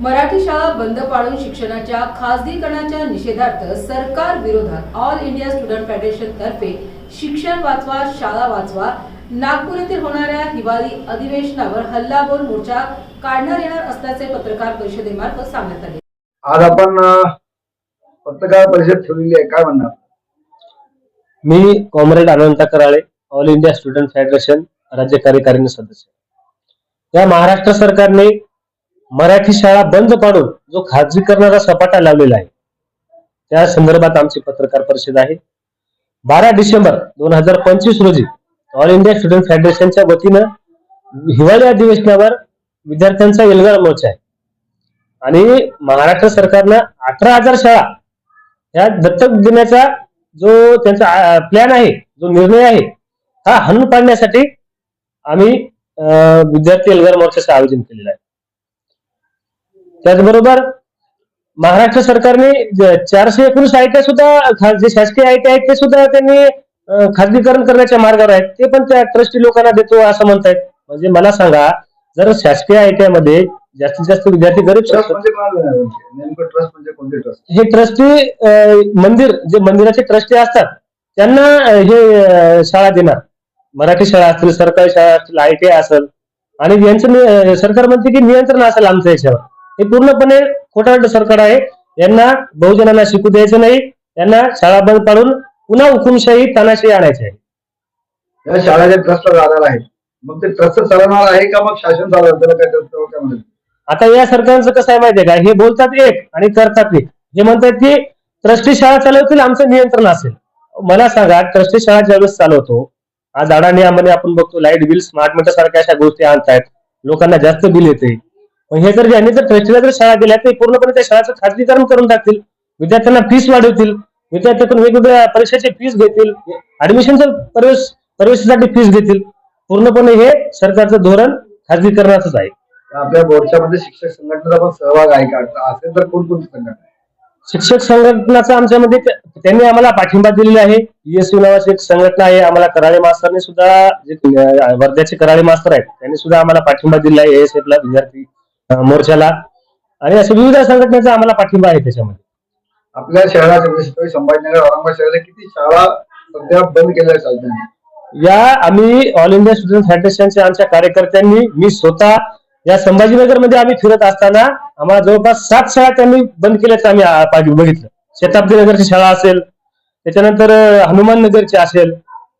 मराठी शाळा बंद पाडून शिक्षणाच्या खासगीकरणाच्या निषेधार्थ सरकार विरोधात ऑल इंडिया स्टुडंट फेडरेशन तर्फे शिक्षण वाचवा शाळा वाचवा. नागपूर येथील होणाऱ्या हिवाळी अधिवेशनावर हल्लाबोल मोर्चा काढण्यात येणार असल्याचे पत्रकार परिषदेमार्फत सांगण्यात आले. आज आपण पत्रकार परिषद ठेवलेली आहे. काय म्हणणार? मी comrade Ananta Karale all India student federation राज्य कार्यकारिणी सदस्य. या महाराष्ट्र सरकारने मराठी शाळा बंद पाडून जो खाजगी करणारा सपाटा लावलेला आहे त्या संदर्भात आमची पत्रकार परिषद आहे. बारा डिसेंबर दोन हजार पंचवीस रोजी ऑल इंडिया स्टुडंट फेडरेशनच्या वतीनं हिवाळी अधिवेशनावर विद्यार्थ्यांचा एल्गार मोर्चा आहे. आणि महाराष्ट्र सरकारनं अठरा हजार शाळा या दत्तक देण्याचा जो त्यांचा प्लॅन आहे जो निर्णय आहे हा हनून पाडण्यासाठी आम्ही विद्यार्थी एल्गार मोर्चाचं आयोजन केलेलं आहे. त्याचबरोबर महाराष्ट्र सरकारने चारशे एकोणीस आयट्या सुद्धा खा- जे शासकीय आयट्या आहेत ते सुद्धा त्यांनी खाजगीकरण करण्याच्या मार्गावर आहेत. ते पण त्या ट्रस्टी लोकांना देतो असं म्हणतायत. म्हणजे मला सांगा जर शासकीय आयटीआयमध्ये जास्तीत जास्त विद्यार्थी गरीब म्हणजे म्हणजे? हे ट्रस्टी मंदिर जे मंदिराचे ट्रस्टी असतात त्यांना हे शाळा देणार. मराठी शाळा असतील सरकारी शाळा असतील आय टी आय असेल. आणि यांचं सरकार म्हणते की नियंत्रण असेल आमचं याच्यावर. हे पूर्णपणे खोटारड सरकार आहे. यांना बहुजनांना शिकू द्यायचं नाही. यांना शाळा बंद पाडून पुन्हा हुकुमशाही तानाशाही आणायची आहे. या शाळा ज्या ट्रस्टला जाणार आहेत मग ते ट्रस्ट चालवणार आहे का मग शासन चालवणार त्याला काय ट्रस्ट काय म्हणतात आता या सरकारचं कसं आहे माहितीये का? हे बोलतात एक आणि करतात एक. हे म्हणतात की ट्रस्टी शाळा चालवतील आमचं नियंत्रण असेल. मला सांगा ट्रस्टी शाळा ज्यावेळेस चालवतो आज अडाणी अंबानी आपण बघतो लाइट बिल स्मार्ट मीटर सारख्या अशा गोष्टी आणतायत. लोकांना जास्त बिल येते मग हे जर यांनी जर ट्रस्टीला जर शाळा दिल्या तर पूर्णपणे त्या शाळाचं खाजगीकरण करून टाकतील. विद्यार्थ्यांना फीस वाढवतील. विद्यार्थ्यातून वेगवेगळ्या परीक्षेची फीस घेतील. ऍडमिशनचं प्रवेश प्रवेशासाठी फीस घेतील. पूर्णपणे हे सरकारचं धोरण खाजगीकरणाचंच आहे. आपल्या मोर्चामध्ये शिक्षक संघटनेचा पण सहभाग आहे का? असेल तर कोणकोणती संघटना? शिक्षक संघटनाचा आमच्यामध्ये त्या- त्यांनी आम्हाला पाठिंबा दिलेला आहे. ईएसयू नावाची एक संघटना आहे. आम्हाला कराळे मास्तरने सुद्धा जे वर्ध्याचे कराळे मास्तर आहेत त्यांनी सुद्धा आम्हाला पाठिंबा दिलेला आहे. एएसएफ ला विद्यार्थी मोर्चाला. आणि अशा विविध संघटनेचा आम्हाला पाठिंबा आहे त्याच्यामध्ये. आपल्या छत्रपती संभाजीनगर औरंगाबाद शहराच्या किती शाळा सध्या बंद केलेल्या चालतात? या आम्ही ऑल इंडिया स्टुडंट फेडरेशनच्या आमच्या कार्यकर्त्यांनी मी स्वतः या संभाजीनगरमध्ये आम्ही फिरत असताना आम्हाला जवळपास सात शाळा त्यांनी बंद केल्याचं आम्ही बघितलं. शताब्दी नगरची शाळा असेल त्याच्यानंतर हनुमान नगरची असेल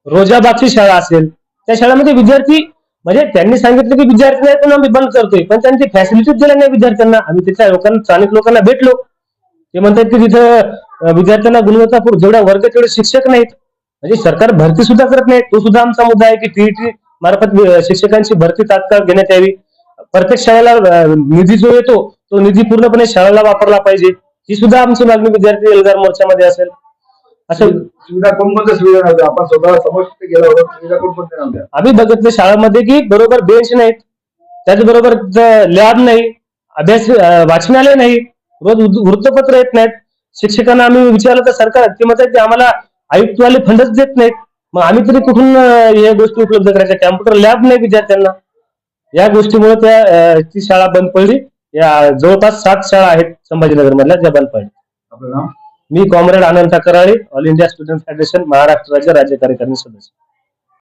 रोजाबागची शाळा असेल त्या शाळेमध्ये विद्यार्थी म्हणजे त्यांनी सांगितलं की विद्यार्थी नाही पण आम्ही बंद करतोय पण त्यांची फॅसिलिटीज दिल्या नाही विद्यार्थ्यांना. आम्ही तिथल्या लोकांना स्थानिक लोकांना भेटलो. ते म्हणतात की तिथं विद्यार्थ्यांना गुणवत्तापूर्ण जेवढा वर्ग तेवढे शिक्षक नाहीत. म्हणजे सरकार भरती सुद्धा करत नाही. तो सुद्धा आमचा मुद्दा आहे की टीईटी मार्फत शिक्षकांची भरती तात्काळ घेण्यात यावी. प्रत्येक शाळेला निधी जो येतो तो निधी पूर्णपणे शाळेला वापरला पाहिजे. ही सुद्धा आमची मागणी विद्यार्थी एल्गार मोर्चामध्ये असेल. असं सुविधा कोणकोणत्या सुविधा नव्हत्या आपण स्वतः समोर गेलो होतो सुविधा कोणकोणत्या नव्हत्या आम्ही बघितलं शाळेमध्ये की बरोबर बेंच नाहीत. त्याचबरोबर लॅब नाही अभ्यास अं, वाचनालय नाही. रोज वृत्त- वृत्तपत्र येत नाहीत. शिक्षकांना आम्ही विचारलं तर सरकार ते म्हणतात की आम्हाला आयुक्तवाले फंडच देत नाहीत. मग आम्ही तरी कुठून अं, या गोष्टी उपलब्ध करायच्या? कॅम्प्युटर लॅब नाही विद्यार्थ्यांना. या गोष्टीमुळे त्या अं, ती शाळा बंद पडली. या जवळपास सात शाळा आहेत संभाजीनगर मधल्या ज्या बंद पडल्या. आपलं नाव? मी comrade Anand Karale all India student federation Maharashtra राज्य राज्य कार्यकारिणी सदस्य.